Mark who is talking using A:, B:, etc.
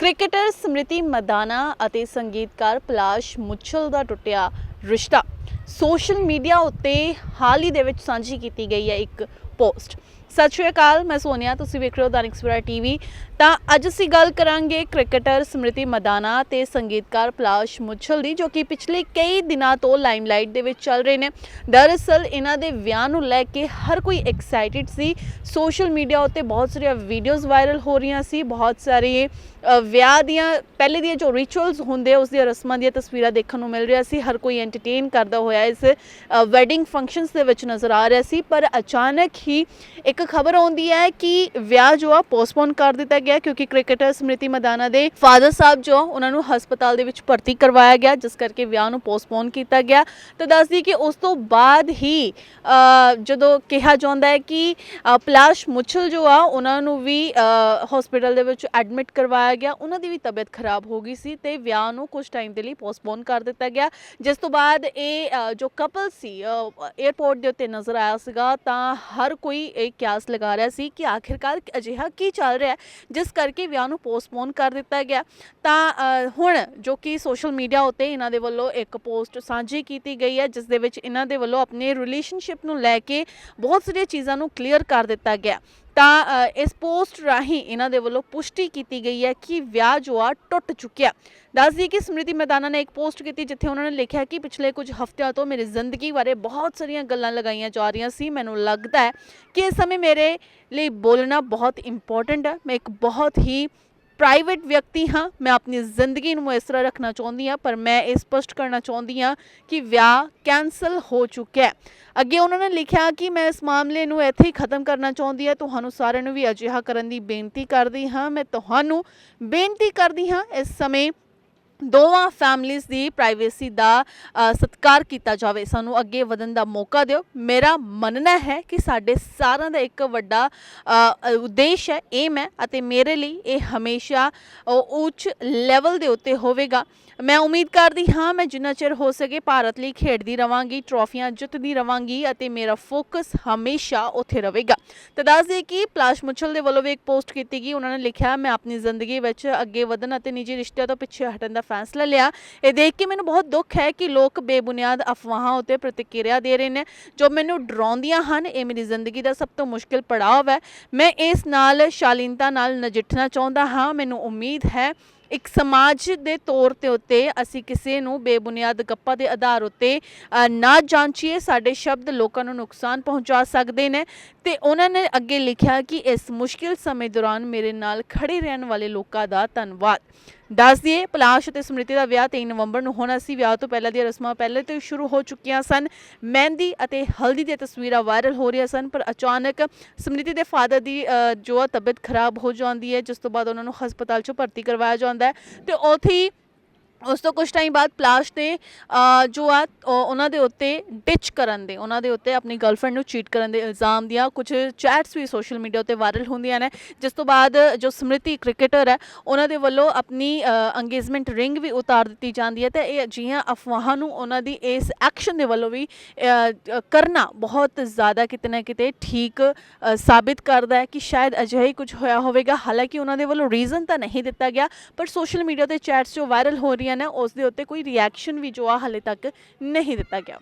A: Cricketer ਸਮ੍ਰਿਤੀ ਮਦਾਨਾ ਅਤੇ ਸੰਗੀਤਕਾਰ ਪਲਾਸ਼ ਮੁੱਛਲ ਦਾ ਟੁੱਟਿਆ ਰਿਸ਼ਤਾ। ਸੋਸ਼ਲ ਮੀਡੀਆ ਉੱਤੇ ਹਾਲ ਹੀ ਦੇ ਵਿੱਚ ਸਾਂਝੀ ਕੀਤੀ ਗਈ ਹੈ ਇੱਕ ਪੋਸਟ। ਸਤਿ ਸ਼੍ਰੀ ਅਕਾਲ, ਮੈਂ ਸੋਨੀਆ, ਤੁਸੀਂ ਵੇਖ ਰਹੇ ਹੋ ਦੈਨਿਕ ਸਵੇਰਾ ਟੀਵੀ। ਤਾਂ ਅੱਜ ਅਸੀਂ ਗੱਲ ਕਰਾਂਗੇ ਕ੍ਰਿਕਟਰ ਸਮ੍ਰਿਤੀ ਮਦਾਨਾ ਤੇ ਸੰਗੀਤਕਾਰ ਪਲਾਸ਼ ਮੁੱਛਲ ਦੀ, ਜੋ ਕਿ ਪਿਛਲੇ ਕਈ ਦਿਨਾਂ ਤੋਂ ਲਾਈਮਲਾਈਟ ਦੇ ਵਿੱਚ ਚੱਲ ਰਹੇ ਨੇ। ਦਰਅਸਲ ਇਹਨਾਂ ਦੇ ਵਿਆਹ ਨੂੰ ਲੈ ਕੇ ਹਰ ਕੋਈ ਐਕਸਾਈਟਿਡ ਸੀ। ਸੋਸ਼ਲ ਮੀਡੀਆ ਉੱਤੇ ਬਹੁਤ ਸਾਰੀਆਂ ਵੀਡੀਓਜ਼ ਵਾਇਰਲ ਹੋ ਰਹੀਆਂ ਸੀ, ਬਹੁਤ ਸਾਰੇ ਵਿਆਹ ਦੀਆਂ, ਪਹਿਲੇ ਦੀਆਂ ਜੋ ਰਿਚੁਅਲਸ ਹੁੰਦੇ ਉਸ ਦੀਆਂ ਰਸਮਾਂ ਦੀਆਂ ਤਸਵੀਰਾਂ ਦੇਖਣ ਨੂੰ ਮਿਲ ਰਿਹਾ ਸੀ। ਹਰ ਕੋਈ ਐਂਟਰਟੇਨ ਕਰ ਕਰਦਾ ਹੋਇਆ ਇਸ ਵੈਡਿੰਗ ਫੰਕਸ਼ਨਸ ਦੇ ਵਿੱਚ ਨਜ਼ਰ ਆ ਰਿਹਾ ਸੀ ਪਰ ਅਚਾਨਕ ਹੀ ਇੱਕ ਖਬਰ ਆਉਂਦੀ ਹੈ ਕਿ ਵਿਆਹ ਜੋ ਆ ਪੋਸਟਪੋਨ ਕਰ ਦਿੱਤਾ ਗਿਆ ਕਿਉਂਕਿ ਕ੍ਰਿਕਟਰ ਸਮ੍ਰਿਤੀ ਮਦਾਨਾ ਦੇ ਫਾਦਰ ਸਾਹਿਬ ਜੋ ਆ, ਉਹਨਾਂ ਨੂੰ ਹਸਪਤਾਲ ਦੇ ਵਿੱਚ ਭਰਤੀ ਕਰਵਾਇਆ ਗਿਆ ਜਿਸ ਕਰਕੇ ਵਿਆਹ ਨੂੰ ਪੋਸਟਪੋਨ ਕੀਤਾ ਗਿਆ। ਤਾਂ ਦੱਸਦੀ ਕਿ ਉਸ ਤੋਂ ਬਾਅਦ ਹੀ ਜਦੋਂ ਕਿਹਾ ਜਾਂਦਾ ਹੈ ਕਿ ਪਲਾਸ਼ ਮੁੱਛਲ ਜੋ ਆ ਉਹਨਾਂ ਨੂੰ ਵੀ ਹਸਪੀਟਲ ਦੇ ਵਿੱਚ ਐਡਮਿਟ ਕਰਵਾਇਆ ਗਿਆ। ਉਹਨਾਂ ਦੀ ਵੀ ਤਬੀਅਤ ਖਰਾਬ ਹੋ ਗਈ ਸੀ ਤੇ ਵਿਆਹ ਨੂੰ ਕੁਝ ਟਾਈਮ ਦੇ ਲਈ ਪੋਸਟਪੋਨ ਕਰ ਦਿੱਤਾ ਗਿਆ। ਜਿਸ ਤੋਂ ਬਾਅਦ ਇਹ ਅ, ਜੋ ਕਪਲ ਸੀ 에어ਪੋਰਟ ਦੇ ਉੱਤੇ ਨਜ਼ਰ ਆਇਆ ਸੀਗਾ ਤਾਂ ਹਰ ਕੋਈ ਇਹ ਕਿਆਸ ਲਗਾ ਰਿਹਾ ਸੀ ਕਿ ਆਖਿਰਕਾਰ ਅਜਿਹਾ ਕੀ ਚੱਲ ਰਿਹਾ ਹੈ ਜਿਸ ਕਰਕੇ ਵਿਆਹ ਨੂੰ ਪੋਸਟਪੋਨ ਕਰ ਦਿੱਤਾ ਗਿਆ। ਤਾਂ ਅ, ਹੁਣ ਜੋ ਕਿ ਸੋਸ਼ਲ ਮੀਡੀਆ ਉੱਤੇ ਇਹਨਾਂ ਦੇ ਵੱਲੋਂ ਇੱਕ ਪੋਸਟ ਸਾਂਝੀ ਕੀਤੀ ਗਈ ਹੈ ਜਿਸ ਦੇ ਵਿੱਚ ਇਹਨਾਂ ਦੇ ਵੱਲੋਂ ਆਪਣੇ ਰਿਲੇਸ਼ਨਸ਼ਿਪ ਨੂੰ ਲੈ ਕੇ ਬਹੁਤ ਸਾਰੀਆਂ ਚੀਜ਼ਾਂ ਨੂੰ ਕਲੀਅਰ ਕਰ ਦਿੱਤਾ ਗਿਆ। ਤਾਂ ਇਸ ਪੋਸਟ ਰਾਹੀਂ ਇਹਨਾਂ ਦੇ ਵੱਲੋਂ ਪੁਸ਼ਟੀ ਕੀਤੀ ਗਈ ਹੈ ਕਿ ਵਿਆਹ ਜੋ ਆ ਟੁੱਟ ਚੁੱਕਿਆ। ਦੱਸ ਦਈਏ ਕਿ ਸਮ੍ਰਿਤੀ ਮੈਦਾਨਾ ਨੇ ਇੱਕ ਪੋਸਟ ਕੀਤੀ ਜਿੱਥੇ ਉਹਨਾਂ ਨੇ ਲਿਖਿਆ ਕਿ ਪਿਛਲੇ ਕੁਝ ਹਫ਼ਤਿਆਂ ਤੋਂ ਮੇਰੀ ਜ਼ਿੰਦਗੀ ਬਾਰੇ ਬਹੁਤ ਸਾਰੀਆਂ ਗੱਲਾਂ ਲਗਾਈਆਂ ਜਾ ਰਹੀਆਂ ਸੀ। ਮੈਨੂੰ ਲੱਗਦਾ ਹੈ ਕਿ ਇਸ ਸਮੇਂ ਮੇਰੇ ਲਈ ਬੋਲਣਾ ਬਹੁਤ ਇੰਪੋਰਟੈਂਟ ਹੈ। ਮੈਂ ਇੱਕ ਬਹੁਤ ਹੀ ਪ੍ਰਾਈਵੇਟ ਵਿਅਕਤੀ ਹਾਂ ਮੈਂ ਆਪਣੀ ਜ਼ਿੰਦਗੀ ਨੂੰ ਇਸ ਤਰ੍ਹਾਂ ਰੱਖਣਾ ਚਾਹੁੰਦੀ ਹਾਂ ਪਰ ਮੈਂ ਇਹ ਸਪਸ਼ਟ ਕਰਨਾ ਚਾਹੁੰਦੀ ਹਾਂ ਕਿ ਵਿਆਹ ਕੈਨਸਲ ਹੋ ਚੁੱਕਿਆ ਹੈ ਅੱਗੇ ਉਹਨਾਂ ਨੇ ਲਿਖਿਆ ਕਿ ਮੈਂ ਇਸ ਮਾਮਲੇ ਨੂੰ ਇੱਥੇ ਹੀ ਖਤਮ ਕਰਨਾ ਚਾਹੁੰਦੀ ਹਾਂ ਤੁਹਾਨੂੰ ਸਾਰਿਆਂ ਨੂੰ ਵੀ ਅਜਿਹਾ ਕਰਨ ਦੀ ਬੇਨਤੀ ਕਰਦੀ ਹਾਂ ਮੈਂ ਤੁਹਾਨੂੰ ਬੇਨਤੀ ਕਰਦੀ ਹਾਂ ਇਸ ਸਮੇਂ ਦੋਵਾਂ ਫੈਮਲੀਆਂ ਦੀ ਪ੍ਰਾਈਵੇਸੀ ਦਾ ਸਤਿਕਾਰ ਕੀਤਾ ਜਾਵੇ। ਸਾਨੂੰ ਅੱਗੇ ਵਧਣ ਦਾ ਮੌਕਾ ਦਿਓ। ਮੇਰਾ ਮੰਨਣਾ ਹੈ ਕਿ ਸਾਡੇ ਸਾਰਿਆਂ ਦਾ ਇੱਕ ਵੱਡਾ ਉਦੇਸ਼ ਹੈ ਏਮ ਹੈ ਅਤੇ ਮੇਰੇ ਲਈ ਇਹ ਹਮੇਸ਼ਾ ਉੱਚ ਲੈਵਲ ਦੇ ਉੱਤੇ ਹੋਵੇਗਾ। ਮੈਂ ਉਮੀਦ ਕਰਦੀ ਹਾਂ, ਮੈਂ ਜਿੰਨਾ ਚਿਰ ਹੋ ਸਕੇ ਭਾਰਤ ਲਈ ਖੇਡਦੀ ਰਵਾਂਗੀ ਟਰੋਫੀਆਂ ਜਿੱਤਦੀ ਰਵਾਂਗੀ ਅਤੇ ਮੇਰਾ ਫੋਕਸ ਹਮੇਸ਼ਾ ਉੱਥੇ ਰਹੇਗਾ। ਤੇ ਦੱਸ ਦਈਏ ਕਿ ਪਲਾਸ਼ ਮੁੱਛਲ ਦੇ ਵੱਲੋਂ ਵੀ ਇੱਕ ਪੋਸਟ ਕੀਤੀ ਗਈ। ਉਹਨਾਂ ਨੇ ਲਿਖਿਆ, ਮੈਂ ਆਪਣੀ ਜ਼ਿੰਦਗੀ ਵਿੱਚ ਅੱਗੇ ਵਧਣ ਅਤੇ ਨਿੱਜੀ ਰਿਸ਼ਤਿਆਂ ਤੋਂ ਪਿੱਛੇ ਹਟਣ ਦਾ ਫੈਸਲਾ ਲਿਆ। ਇਹ ਦੇਖ ਕੇ ਮੈਨੂੰ ਬਹੁਤ ਦੁੱਖ ਹੈ ਕਿ ਲੋਕ ਬੇਬੁਨਿਆਦ ਅਫਵਾਹਾਂ ਉੱਤੇ ਪ੍ਰਤੀਕਿਰਿਆ ਦੇ ਰਹੇ ਨੇ, ਜੋ ਮੈਨੂੰ ਡਰਾਉਂਦੀਆਂ ਹਨ। ਇਹ ਮੇਰੀ ਜ਼ਿੰਦਗੀ ਦਾ ਸਭ ਤੋਂ ਮੁਸ਼ਕਿਲ ਪੜਾਅ ਹੈ। ਮੈਂ ਇਸ ਨਾਲ ਸ਼ਾਲੀਨਤਾ ਨਾਲ ਨਜਿੱਠਣਾ ਚਾਹੁੰਦਾ ਹਾਂ। ਮੈਨੂੰ ਉਮੀਦ ਹੈ, ਇੱਕ ਸਮਾਜ ਦੇ ਤੌਰ ਤੇ ਉੱਤੇ ਅਸੀਂ ਕਿਸੇ ਨੂੰ ਬੇਬੁਨਿਆਦ ਗੱਪਾਂ ਦੇ ਆਧਾਰ ਉੱਤੇ ਨਾ ਜਾਂਚੀਏ, ਸਾਡੇ ਸ਼ਬਦ ਲੋਕਾਂ ਨੂੰ ਨੁਕਸਾਨ ਪਹੁੰਚਾ ਸਕਦੇ ਨੇ। ਤੇ ਉਹਨਾਂ ਨੇ ਅੱਗੇ ਲਿਖਿਆ ਕਿ ਇਸ ਮੁਸ਼ਕਿਲ ਸਮੇਂ ਦੌਰਾਨ ਮੇਰੇ ਨਾਲ ਖੜੇ ਰਹਿਣ ਵਾਲੇ ਲੋਕਾਂ ਦਾ ਧੰਨਵਾਦ। ਦੱਸ ਦਈਏ, ਪਲਾਸ਼ ਅਤੇ ਸਮ੍ਰਿਤੀ ਦਾ ਵਿਆਹ 23 ਨਵੰਬਰ ਨੂੰ ਹੋਣਾ ਸੀ। ਵਿਆਹ ਤੋਂ ਪਹਿਲਾਂ ਦੀਆਂ ਰਸਮਾਂ ਪਹਿਲੇ ਤੋਂ ਹੀ ਸ਼ੁਰੂ ਹੋ ਚੁੱਕੀਆਂ ਸਨ। ਮਹਿੰਦੀ ਅਤੇ ਹਲਦੀ ਦੀਆਂ ਤਸਵੀਰਾਂ ਵਾਇਰਲ ਹੋ ਰਹੀਆਂ ਸਨ, ਪਰ ਅਚਾਨਕ ਸਮ੍ਰਿਤੀ ਦੇ ਫਾਦਰ ਦੀ ਜੋ ਆ ਤਬੀਅਤ ਖਰਾਬ ਹੋ ਜਾਂਦੀ ਹੈ, ਜਿਸ ਤੋਂ ਬਾਅਦ ਉਹਨਾਂ ਨੂੰ ਹਸਪਤਾਲ 'ਚ ਭਰਤੀ ਕਰਵਾਇਆ ਜਾਂਦਾ ਹੈ। ਤੇ ਉੱਥੇ ਹੀ ਉਸ ਤੋਂ ਕੁਝ ਟਾਈਮ ਬਾਅਦ ਪਲਾਸ਼ ਤੇ ਜੋ ਆ ਉਹਨਾਂ ਦੇ ਉੱਤੇ ਡਿਚ ਕਰਨ ਦੇ, ਉਹਨਾਂ ਦੇ ਉੱਤੇ ਆਪਣੀ ਗਰਲਫ੍ਰੈਂਡ ਨੂੰ ਚੀਟ ਕਰਨ ਦੇ ਇਲਜ਼ਾਮ ਦੀਆਂ ਕੁਝ ਚੈਟਸ ਵੀ ਸੋਸ਼ਲ ਮੀਡੀਆ ਉੱਤੇ ਵਾਇਰਲ ਹੁੰਦੀਆਂ ਨੇ। ਜਿਸ ਤੋਂ ਬਾਅਦ ਜੋ ਸਮ੍ਰਿਤੀ ਕ੍ਰਿਕਟਰ ਹੈ, ਉਹਨਾਂ ਦੇ ਵੱਲੋਂ ਆਪਣੀ ਅੰਗੇਜਮੈਂਟ ਰਿੰਗ ਵੀ ਉਤਾਰ ਦਿੱਤੀ ਜਾਂਦੀ ਹੈ ਤੇ ਇਹ ਅਜਿਹੀਆਂ ਅਫਵਾਹਾਂ ਨੂੰ ਉਹਨਾਂ ਦੀ ਇਸ ਐਕਸ਼ਨ ਦੇ ਵੱਲੋਂ ਵੀ ਕਰਨਾ ਬਹੁਤ ਜ਼ਿਆਦਾ ਕਿਤੇ ਨਾ ਕਿਤੇ ਠੀਕ ਸਾਬਿਤ ਕਰਦਾ ਹੈ ਕਿ ਸ਼ਾਇਦ ਅਜਿਹੇ ਕੁਝ ਹੋਇਆ ਹੋਵੇਗਾ। ਹਾਲਾਂਕਿ ਉਹਨਾਂ ਦੇ ਵੱਲੋਂ ਰੀਜ਼ਨ ਤਾਂ ਨਹੀਂ ਦਿੱਤਾ ਗਿਆ, ਪਰ ਸੋਸ਼ਲ ਮੀਡੀਆ ਤੇ ਚੈਟਸ ਜੋ ਵਾਇਰਲ ਹੋ ਰਹੀਆਂ ਨੇ, ਉਸ ਦੇ ਉੱਤੇ ਕੋਈ ਰਿਐਕਸ਼ਨ ਵੀ ਜੋ ਆ ਹਾਲੇ ਤੱਕ ਨਹੀਂ ਦਿੱਤਾ ਗਿਆ।